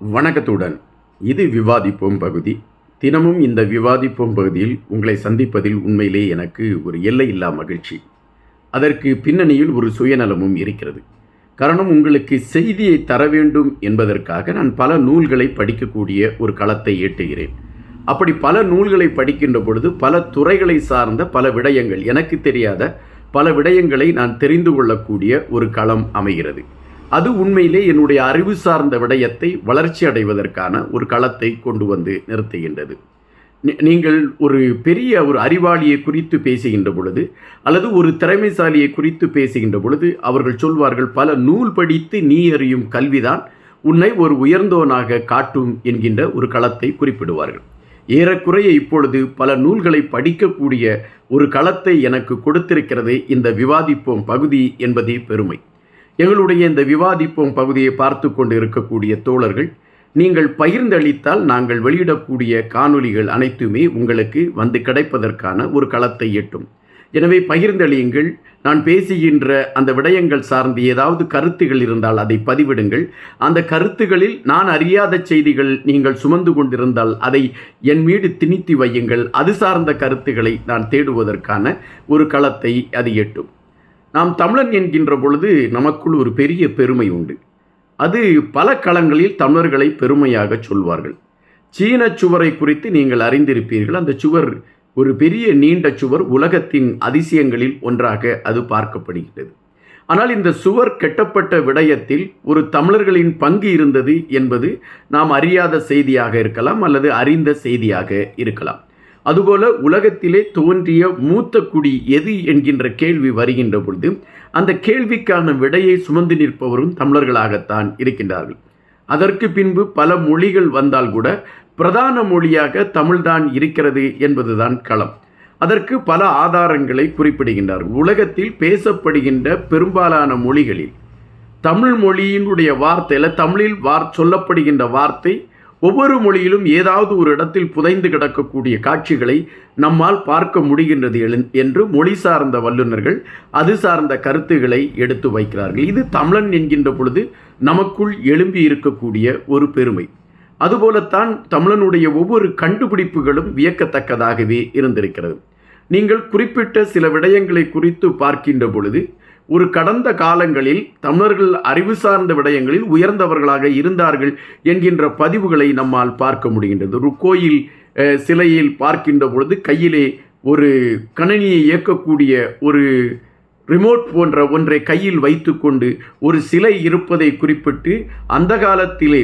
வணக்கத்துடன். இது விவாதிப்போம் பகுதி. தினமும் இந்த விவாதிப்போம் பகுதியில் உங்களை சந்திப்பதில் உண்மையிலே எனக்கு ஒரு எல்லை இல்லா மகிழ்ச்சி. அதற்கு பின்னணியில் ஒரு சுயநலமும் இருக்கிறது. காரணம் உங்களுக்கு செய்தியை தர வேண்டும் என்பதற்காக நான் பல நூல்களை படிக்கக்கூடிய ஒரு களத்தை ஏட்டுகிறேன் அப்படி பல நூல்களை படிக்கின்ற பொழுது பல துறைகளை சார்ந்த பல விடயங்கள் எனக்கு தெரியாத பல விடயங்களை நான் தெரிந்து கொள்ளக்கூடிய ஒரு களம் அமைகிறது. அது உண்மையிலே என்னுடைய அறிவு சார்ந்த விடயத்தை வளர்ச்சி அடைவதற்கான ஒரு களத்தை கொண்டு வந்து நிறுத்துகின்றது. நீங்கள் ஒரு பெரிய ஒரு அறிவாளியை குறித்து பேசுகின்ற பொழுது அல்லது ஒரு திறமைசாலியை குறித்து பேசுகின்ற பொழுது அவர்கள் சொல்வார்கள் பல நூல் படித்து நீ அறியும் கல்விதான் உன்னை ஒரு உயர்ந்தவனாக காட்டும் என்கின்ற ஒரு களத்தை குறிப்பிடுவார்கள். ஏறக்குறைய இப்பொழுது பல நூல்களை படிக்கக்கூடிய ஒரு களத்தை எனக்கு கொடுத்திருக்கிறது இந்த விவாதிப்போம் பகுதி என்பதே பெருமை. எங்களுடைய இந்த விவாதிப்போம் பகுதியை பார்த்து கொண்டு இருக்கக்கூடிய தோழர்கள் நீங்கள் பகிர்ந்தளித்தால் நாங்கள் வெளியிடக்கூடிய காணொளிகள் அனைத்துமே உங்களுக்கு வந்து கிடைப்பதற்கான ஒரு களத்தை எட்டும். எனவே பகிர்ந்தளியுங்கள். நான் பேசுகின்ற அந்த விடயங்கள் சார்ந்து ஏதாவது கருத்துகள் இருந்தால் அதை பதிவிடுங்கள். அந்த கருத்துகளில் நான் அறியாத செய்திகள் நீங்கள் சுமந்து கொண்டிருந்தால் அதை என் மீது திணித்து வையுங்கள். அது சார்ந்த கருத்துக்களை நான் தேடுவதற்கான ஒரு களத்தை அது எட்டும். நாம் தமிழன் என்கின்ற பொழுது நமக்குள் ஒரு பெரிய பெருமை உண்டு. அது பல களங்களில் தமிழர்களை பெருமையாக சொல்வார்கள். சீன சுவரை குறித்து நீங்கள் அறிந்திருப்பீர்கள். அந்த சுவர் ஒரு பெரிய நீண்ட சுவர் உலகத்தின் அதிசயங்களில் ஒன்றாக அது பார்க்கப்படுகிறது ஆனால் இந்த சுவர் கெட்டப்பட்ட விடயத்தில் ஒரு தமிழர்களின் பங்கு இருந்தது என்பது நாம் அறியாத செய்தியாக இருக்கலாம் அல்லது அறிந்த செய்தியாக இருக்கலாம். அதுபோல உலகத்திலே தோன்றிய மூத்த குடி எது என்கின்ற கேள்வி வருகின்ற பொழுது அந்த கேள்விக்கான விடையை சுமந்து நிற்பவரும் தமிழர்களாகத்தான் இருக்கின்றார்கள். அதற்கு பின்பு பல மொழிகள் வந்தால் கூட பிரதான மொழியாக தமிழ்தான் இருக்கிறது என்பதுதான் களம். அதற்கு பல ஆதாரங்களை குறிப்பிடுகின்றார்கள். உலகத்தில் பேசப்படுகின்ற பெரும்பாலான மொழிகளில் தமிழ் மொழியினுடைய வார்த்தையில் தமிழில் வார் சொல்லப்படுகின்ற வார்த்தை ஒவ்வொரு மொழியிலும் ஏதாவது ஒரு இடத்தில் புதைந்து கிடக்கக்கூடிய காட்சிகளை நம்மால் பார்க்க முடிகின்றது என்று மொழி சார்ந்த வல்லுநர்கள் அது சார்ந்த கருத்துக்களை எடுத்து வைக்கிறார்கள். இது தமிழன் என்கின்ற பொழுது நமக்குள் எழும்பி இருக்கக்கூடிய ஒரு பெருமை. அதுபோலத்தான் தமிழனுடைய ஒவ்வொரு கண்டுபிடிப்புகளும் வியக்கத்தக்கதாகவே இருந்திருக்கிறது. நீங்கள் குறிப்பிட்ட சில விடயங்களை குறித்து பார்க்கின்ற பொழுது ஒரு கடந்த காலங்களில் தமிழர்கள் அறிவு சார்ந்த விடயங்களில் உயர்ந்தவர்களாக இருந்தார்கள் என்கின்ற பதிவுகளை நம்மால் பார்க்க முடிகின்றது. ஒரு கோயில் சிலையில் பார்க்கின்ற பொழுது கையிலே ஒரு கணினியை இயக்கக்கூடிய ஒரு ரிமோட் போன்ற ஒன்றை கையில் வைத்துக்கொண்டு ஒரு சிலை இருப்பதை குறிப்பிட்டு அந்த காலத்திலே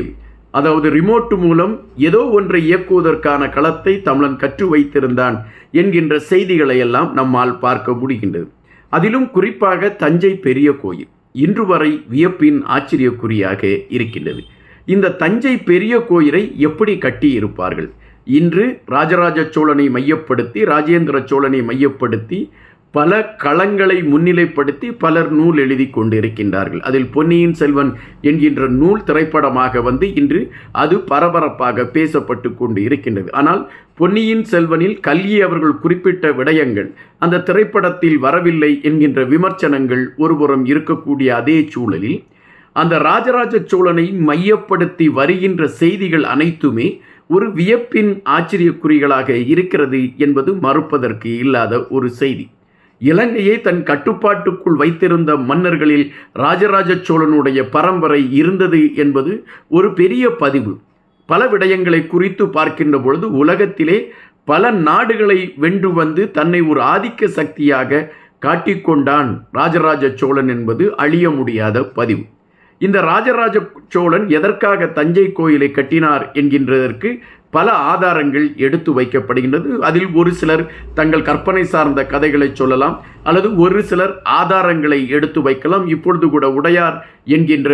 அதாவது ரிமோட் மூலம் ஏதோ ஒன்றை இயக்குவதற்கான களத்தை தமிழன் கற்று வைத்திருந்தான் என்கின்ற செய்திகளை எல்லாம் நம்மால் பார்க்க முடிகின்றது. அதிலும் குறிப்பாக தஞ்சை பெரிய கோயில் இன்று வரை வியப்பின் ஆச்சரியக்குறியாக இருக்கின்றது. இந்த தஞ்சை பெரிய கோயிலை எப்படி கட்டியிருப்பார்கள்? இன்று ராஜராஜ சோழனை மையப்படுத்தி ராஜேந்திர சோழனை மையப்படுத்தி பல களங்களை முன்னிலைப்படுத்தி பலர் நூல் எழுதி கொண்டிருக்கின்றார்கள். அதில் பொன்னியின் செல்வன் என்கின்ற நூல் திரைப்படமாக வந்து இன்று அது பரபரப்பாக பேசப்பட்டு கொண்டு இருக்கின்றது. ஆனால் பொன்னியின் செல்வனில் கல்கி அவர்கள் குறிப்பிட்ட விடயங்கள் அந்த திரைப்படத்தில் வரவில்லை என்கின்ற விமர்சனங்கள் ஒருபுறம் இருக்கக்கூடிய அதே சூழலில் அந்த ராஜராஜ சோழனை மையப்படுத்தி வருகின்ற செய்திகள் அனைத்துமே ஒரு வியப்பின் ஆச்சரியக்குறிகளாக இருக்கிறது என்பது மறுப்பதற்கு இல்லாத ஒரு செய்தி. இலங்கையை தன் கட்டுப்பாட்டுக்குள் வைத்திருந்த மன்னர்களில் ராஜராஜ சோழனுடைய பரம்பரை இருந்தது என்பது ஒரு பெரிய பதிவு. பல விடயங்களை குறித்து பார்க்கின்ற பொழுது உலகத்திலே பல நாடுகளை வென்று வந்து தன்னை ஒரு ஆதிக்க சக்தியாக காட்டிக்கொண்டான் ராஜராஜ சோழன் என்பது அழிய முடியாத பதிவு. இந்த ராஜராஜ சோழன் எதற்காக தஞ்சை கோயிலை கட்டினார் என்கின்றதற்கு பல ஆதாரங்கள் எடுத்து வைக்கப்படுகின்றது. அதில் ஒரு சிலர் தங்கள் கற்பனை சார்ந்த கதைகளை சொல்லலாம் அல்லது ஒரு சிலர் ஆதாரங்களை எடுத்து வைக்கலாம். இப்பொழுது கூட உடையார் என்கின்ற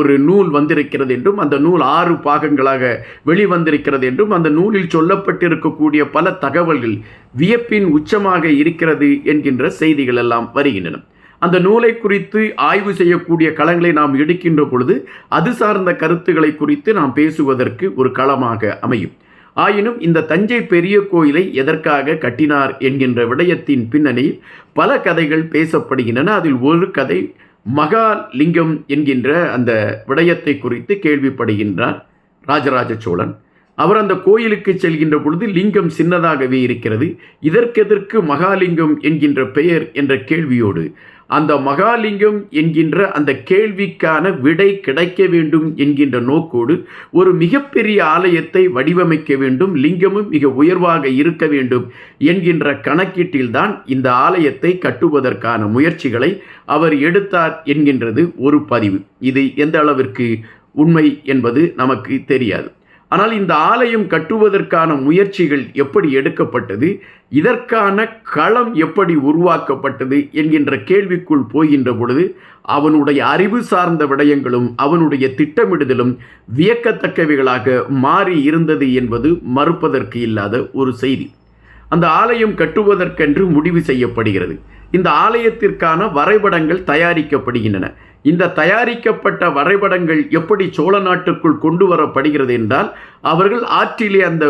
ஒரு நூல் வந்திருக்கிறது என்றும் அந்த நூல் ஆறு பாகங்களாக வெளிவந்திருக்கிறது என்றும் அந்த நூலில் சொல்லப்பட்டிருக்கக்கூடிய பல தகவல்கள் வியப்பின் உச்சமாக இருக்கிறது என்கின்ற செய்திகள் எல்லாம் வருகின்றன. அந்த நூலை குறித்து ஆய்வு செய்யக்கூடிய களங்களை நாம் எடுக்கின்ற பொழுது அது சார்ந்த கருத்துக்களை குறித்து நாம் பேசுவதற்கு ஒரு களமாக அமையும். ஆயினும் இந்த தஞ்சை பெரிய கோயிலை எதற்காக கட்டினார் என்கின்ற விடயத்தின் பின்னணியில் பல கதைகள் பேசப்படுகின்றன. அதில் ஒரு கதை மகாலிங்கம் என்கின்ற அந்த விடயத்தை குறித்து கேள்விப்படுகின்றார் ராஜராஜ சோழன். அவர் அந்த கோயிலுக்கு செல்கின்ற பொழுது லிங்கம் சின்னதாகவே இருக்கிறது. இதற்கெதற்கு மகாலிங்கம் என்கின்ற பெயர் என்ற கேள்வியோடு அந்த மகாலிங்கம் என்கின்ற அந்த கேள்விக்கான விடை கிடைக்க வேண்டும் என்கின்ற நோக்கோடு ஒரு மிகப்பெரிய ஆலயத்தை வடிவமைக்க வேண்டும் லிங்கமும் மிக உயர்வாக இருக்க வேண்டும் என்கின்ற கணக்கீட்டில்தான் இந்த ஆலயத்தை கட்டுவதற்கான முயற்சிகளை அவர் எடுத்தார் என்கின்றது ஒரு பதிவு. இது எந்த அளவிற்கு உண்மை என்பது நமக்கு தெரியாது. ஆனால் இந்த ஆலயம் கட்டுவதற்கான முயற்சிகள் எப்படி எடுக்கப்பட்டது? இதற்கான களம் எப்படி உருவாக்கப்பட்டது? என்கின்ற கேள்விக்குள் போகின்ற பொழுது அவனுடைய அறிவு சார்ந்த விடயங்களும் அவனுடைய திட்டமிடுதலும் வியக்கத்தக்கவைகளாக மாறி இருந்தது என்பது மறுப்பதற்கு இல்லாத ஒரு செய்தி. அந்த ஆலயம் கட்டுவதற்கென்று முடிவு செய்யப்படுகிறது. இந்த ஆலயத்திற்கான வரைபடங்கள் தயாரிக்கப்படுகின்றன. இந்த தயாரிக்கப்பட்ட வரைபடங்கள் எப்படி சோழ நாட்டுக்குள் கொண்டு வரப்படுகிறது என்றால் அவர்கள் ஆற்றிலே அந்த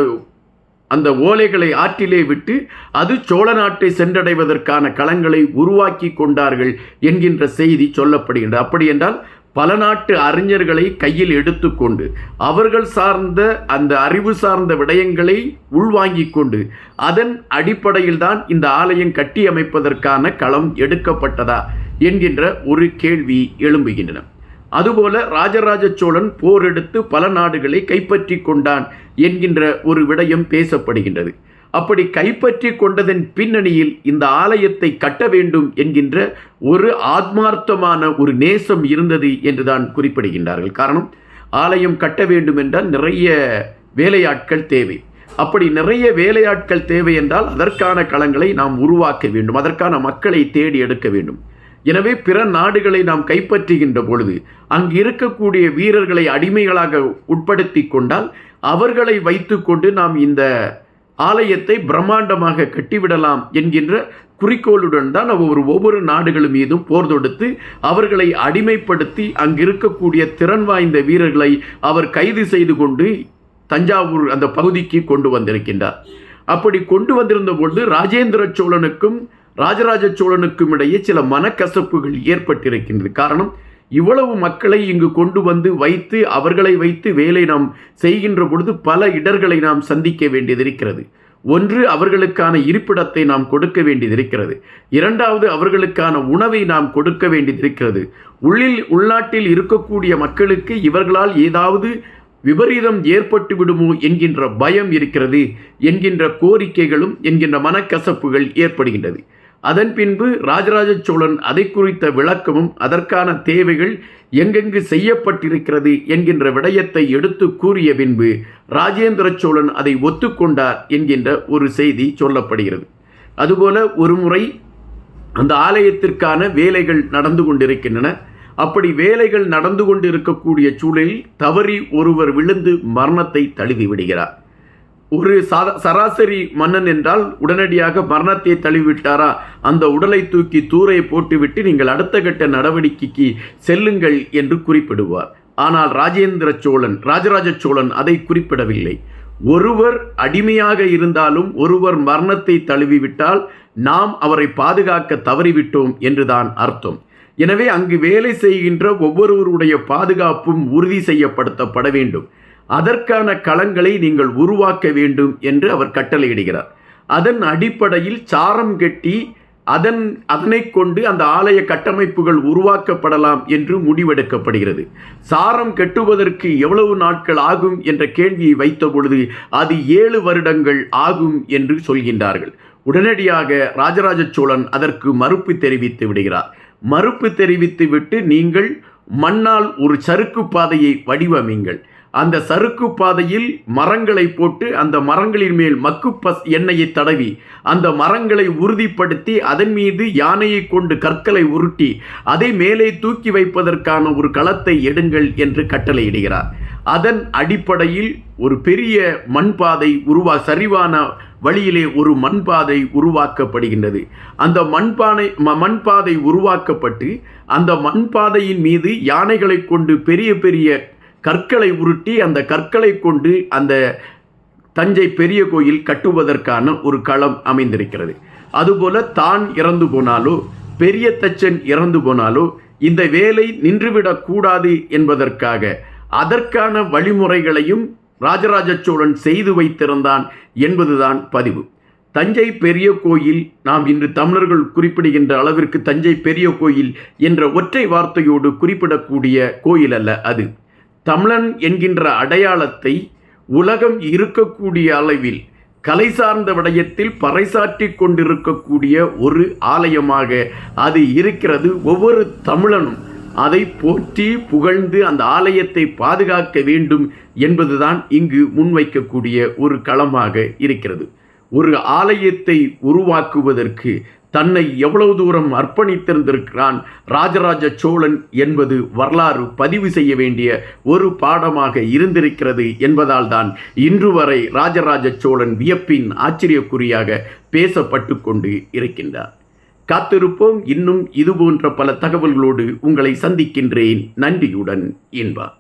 அந்த ஓலைகளை ஆற்றிலே விட்டு அது சோழ நாட்டை சென்றடைவதற்கான களங்களை உருவாக்கி கொண்டார்கள் என்கின்ற செய்தி சொல்லப்படுகின்றது அப்படி என்றால் பல நாட்டு அறிஞர்களை கையில் எடுத்துக்கொண்டு அவர்கள் சார்ந்த அந்த அறிவு சார்ந்த விடயங்களை உள்வாங்கிக் கொண்டு அதன் அடிப்படையில் தான் இந்த ஆலயம் கட்டியமைப்பதற்கான களம் எடுக்கப்பட்டதா என்கின்ற ஒரு கேள்வி எழும்புகின்றன. அதுபோல ராஜராஜ சோழன் போர் எடுத்து பல நாடுகளை கைப்பற்றி கொண்டான் என்கின்ற ஒரு விடயம் பேசப்படுகின்றது. அப்படி கைப்பற்றி கொண்டதன் பின்னணியில் இந்த ஆலயத்தை கட்ட வேண்டும் என்கின்ற ஒரு ஆத்மார்த்தமான ஒரு நேசம் இருந்தது என்றுதான் குறிப்பிடுகின்றார்கள். காரணம் ஆலயம் கட்ட வேண்டும் என்றால் நிறைய வேலையாட்கள் தேவை. அப்படி நிறைய வேலையாட்கள் தேவை என்றால் அதற்கான களங்களை நாம் உருவாக்க வேண்டும். அதற்கான மக்களை தேடி எடுக்க வேண்டும். எனவே பிற நாடுகளை நாம் கைப்பற்றுகின்ற பொழுது அங்கு இருக்கக்கூடிய வீரர்களை அடிமைகளாக உட்படுத்தி கொண்டால் அவர்களை வைத்துக்கொண்டு நாம் இந்த ஆலயத்தை பிரம்மாண்டமாக கட்டிவிடலாம் என்கின்ற குறிக்கோளுடன் தான் அவர் ஒவ்வொரு நாடுகள் மீதும் போர் தொடுத்து அவர்களை அடிமைப்படுத்தி அங்கு இருக்கக்கூடிய திறன் வாய்ந்த வீரர்களை அவர் கைது செய்து கொண்டு தஞ்சாவூர் அந்த பகுதிக்கு கொண்டு வந்திருக்கின்றார். அப்படி கொண்டு வந்திருந்த பொழுது ராஜேந்திர சோழனுக்கும் ராஜராஜ சோழனுக்கும் இடையே சில மனக்கசப்புகள் ஏற்பட்டிருக்கின்றது. காரணம் இவ்வளவு மக்களை இங்கு கொண்டு வந்து வைத்து அவர்களை வைத்து வேலை நாம் செய்கின்ற பொழுது பல இடர்களை நாம் சந்திக்க வேண்டியதிருக்கிறது. ஒன்று அவர்களுக்கான இருப்பிடத்தை நாம் கொடுக்க வேண்டியதிருக்கிறது. இரண்டாவது அவர்களுக்கான உணவை நாம் கொடுக்க வேண்டியதிருக்கிறது. உள்ளில் உள்நாட்டில் இருக்கக்கூடிய மக்களுக்கு இவர்களால் ஏதாவது விபரீதம் ஏற்பட்டு விடுமோ என்கின்ற பயம் இருக்கிறது என்கின்ற கோரிக்கைகளும் என்கின்ற மனக்கசப்புகள் ஏற்படுகின்றது. அதன் பின்பு ராஜராஜ சோழன் அதை குறித்த விளக்கமும் அதற்கான தேவைகள் எங்கெங்கு செய்யப்பட்டிருக்கிறது என்கின்ற விடயத்தை எடுத்து கூறிய பின்பு ராஜேந்திர சோழன் அதை ஒத்துக்கொண்டார் என்கின்ற ஒரு செய்தி சொல்லப்படுகிறது. அதுபோல ஒருமுறை அந்த ஆலயத்திற்கான வேலைகள் நடந்து கொண்டிருக்கின்றன. அப்படி வேலைகள் நடந்து கொண்டிருக்கக்கூடிய சூழலில் தவறி ஒருவர் விழுந்து மரணத்தை தழுவி விடுகிறார். ஒரு சராசரி மன்னன் என்றால் உடனடியாக மரணத்தை தழுவிவிட்டாரா? அந்த உடலை தூக்கி தூரை போட்டுவிட்டு நீங்கள் அடுத்த கட்ட நடவடிக்கைக்கு செல்லுங்கள் என்று குறிப்பிடுவார். ஆனால் ராஜேந்திர சோழன் ராஜராஜ சோழன் அதை குறிப்பிடவில்லை. ஒருவர் அடிமையாக இருந்தாலும் ஒருவர் மரணத்தை தழுவிவிட்டால் நாம் அவரை பாதுகாக்க தவறிவிட்டோம் என்றுதான் அர்த்தம். எனவே அங்கு வேலை செய்கின்ற ஒவ்வொருவருடைய பாதுகாப்பும் உறுதி செய்யப்படுத்தப்பட வேண்டும். அதற்கான களங்களை நீங்கள் உருவாக்க வேண்டும் என்று அவர் கட்டளையிடுகிறார். அதன் அடிப்படையில் சாரம் கட்டி அதன் அதனை கொண்டு அந்த ஆலய கட்டமைப்புகள் உருவாக்கப்படலாம் என்று முடிவெடுக்கப்படுகிறது. சாரம் கட்டுவதற்கு எவ்வளவு நாட்கள் ஆகும் என்ற கேள்வியை வைத்த பொழுது அது ஏழு வருடங்கள் ஆகும் என்று சொல்கின்றார்கள். உடனடியாக ராஜராஜ சோழன் அதற்கு மறுப்பு தெரிவித்து விடுகிறார். மறுப்பு தெரிவித்து விட்டு நீங்கள் மண்ணால் ஒரு சறுக்கு பாதையை வடிவமைங்கள். அந்த சறுக்கு பாதையில் மரங்களை போட்டு அந்த மரங்களின் மேல் மக்கு பஸ் எண்ணெயை தடவி அந்த மரங்களை உறுதிப்படுத்தி அதன் மீது யானையை கொண்டு கற்களை உருட்டி அதை மேலே தூக்கி வைப்பதற்கான ஒரு களத்தை எடுங்கள் என்று கட்டளையிடுகிறார். அதன் அடிப்படையில் ஒரு பெரிய மண்பாதை உருவா சரிவான வழியிலே ஒரு மண்பாதை உருவாக்கப்படுகின்றது. அந்த மண்பானை மண்பாதை உருவாக்கப்பட்டு அந்த மண்பாதையின் மீது யானைகளை கொண்டு பெரிய பெரிய கற்களை உருட்டி அந்த கற்களை கொண்டு அந்த தஞ்சை பெரிய கோயில் கட்டுவதற்கான ஒரு களம் அமைந்திருக்கிறது. அதுபோல தான் இறந்து போனாலோ பெரிய தச்சன் இறந்து போனாலோ இந்த வேலை நின்றுவிடக்கூடாது என்பதற்காக அதற்கான வழிமுறைகளையும் ராஜராஜ சோழன் செய்து வைத்திருந்தான் என்பதுதான் பதிவு. தஞ்சை பெரிய கோயில் நாம் இன்று தமிழர்கள் குறிப்பிடுகின்ற அளவிற்கு தஞ்சை பெரிய கோயில் என்ற ஒற்றை வார்த்தையோடு குறிப்பிடக்கூடிய கோயில் அல்ல அது. தமிழன் என்கின்ற அடையாளத்தை உலகம் இருக்கக்கூடிய அளவில் கலை சார்ந்த விடயத்தில் பறைசாற்றி கொண்டிருக்கக்கூடிய ஒரு ஆலயமாக அது இருக்கிறது. ஒவ்வொரு தமிழனும் அதை போற்றி புகழ்ந்து அந்த ஆலயத்தை பாதுகாக்க வேண்டும் என்பதுதான் இங்கு முன்வைக்கக்கூடிய ஒரு களமாக இருக்கிறது. ஒரு ஆலயத்தை உருவாக்குவதற்கு தன்னை எவ்வளவு தூரம் அர்ப்பணித்திருந்திருக்கிறான் ராஜராஜ சோழன் என்பது வரலாறு பதிவு செய்ய வேண்டிய ஒரு பாடமாக இருந்திருக்கிறது என்பதால் தான் இன்று வரை ராஜராஜ சோழன் வியப்பின் ஆச்சரியக்குறியாக பேசப்பட்டு கொண்டு இருக்கின்றார். காத்திருப்போம். இன்னும் இதுபோன்ற பல தகவல்களோடு உங்களை சந்திக்கின்றேன். நன்றியுடன் என்பார்